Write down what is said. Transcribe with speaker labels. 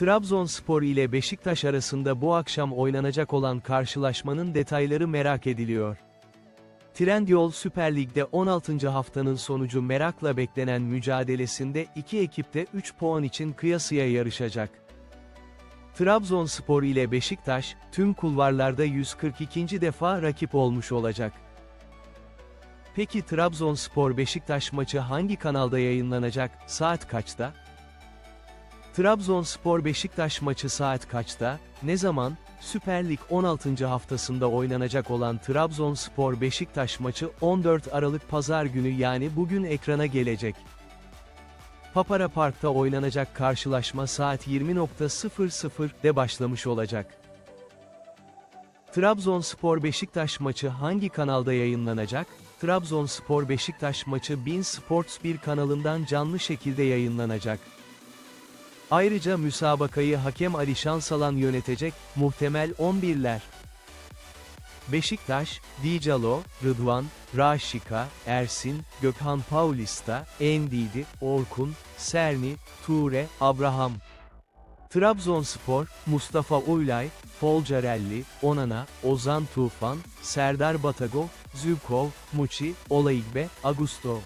Speaker 1: Trabzonspor ile Beşiktaş arasında bu akşam oynanacak olan karşılaşmanın detayları merak ediliyor. Trendyol Süper Lig'de 16. haftanın sonucu merakla beklenen mücadelesinde iki ekip de 3 puan için kıyasıya yarışacak. Trabzonspor ile Beşiktaş, tüm kulvarlarda 142. defa rakip olmuş olacak. Peki Trabzonspor Beşiktaş maçı hangi kanalda yayınlanacak, saat kaçta? Trabzonspor Beşiktaş maçı saat kaçta, ne zaman? Süper Lig 16. haftasında oynanacak olan Trabzonspor Beşiktaş maçı 14 Aralık Pazar günü yani bugün ekrana gelecek. Papara Park'ta oynanacak karşılaşma saat 20.00'de başlamış olacak. Trabzonspor Beşiktaş maçı hangi kanalda yayınlanacak? Trabzonspor Beşiktaş maçı Bin Sports 1 kanalından canlı şekilde yayınlanacak. Ayrıca müsabakayı hakem Ali Şansalan yönetecek, muhtemel 11'ler. Beşiktaş, Dicalo, Rıdvan, Raşika, Ersin, Gökhan Paulista, Endidi, Orkun, Serni, Ture, Abraham. Trabzonspor, Mustafa Uylay, Folcarelli, Onana, Ozan Tufan, Serdar Batagov, Zülkov, Muçi, Olaigbe, Augusto.